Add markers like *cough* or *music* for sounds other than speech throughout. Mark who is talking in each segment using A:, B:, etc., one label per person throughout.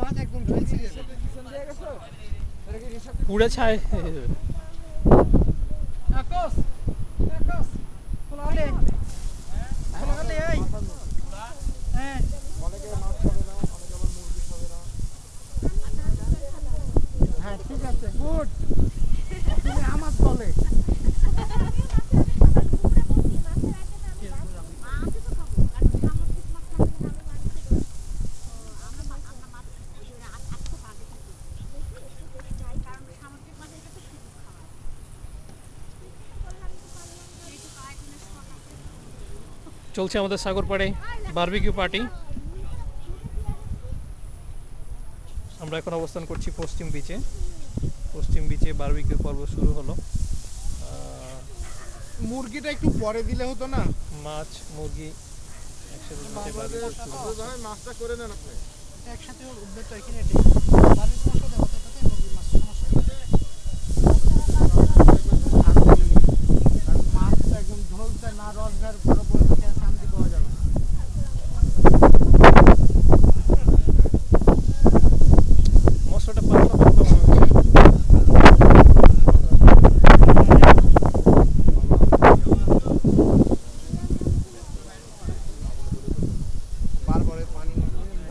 A: মাছ একদম
B: ড্রাই ছিল
A: গেছো পুড়ে ছাই। আকাশ আকাশ খোলা
C: দে মাছ খাবে না অনেকে আবার মুরগি খাবে না
A: হ্যাঁ ঠিক আছে গুড।
B: চলছে আমাদের সাগর পাড়ে বারবিকিউ পার্টি আমরা এখন অবস্থান করছি পশ্চিম বিচে পশ্চিম বিচে বারবিকিউ পর্ব শুরু হলো।
C: মুরগিটা একটু পরে দিলে হতো না?
B: মাছ মুরগি একসাথে
C: মাছটা করে নেন আপনি।
A: একসাথে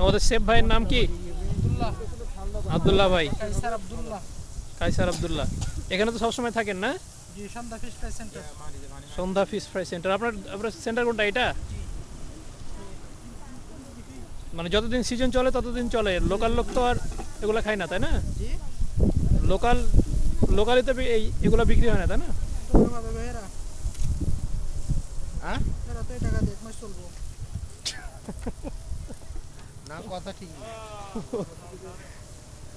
B: আমাদের শেফ ভাইয়ের নাম কি?
A: আব্দুল্লাহ।
B: ভাই।
A: কাইসার আব্দুল্লাহ।
B: এখানে তো সবসময় থাকেন না?
A: Sandhya fish fry centre.
B: আপনার আপনার সেন্টার কোনটা এটা? মানে যতদিন সিজন চলে ততদিন চলে। লোকাল লোক তো আর এগুলো খায় না তাই না? লোকাল লোকালি তো এই এগুলো বিক্রি হয় না তাই না?
C: হ্যাঁ?
A: টাকা চলবো
C: না কথা ঠিক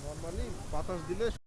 C: নর্মালি *laughs* বাতাস দিলে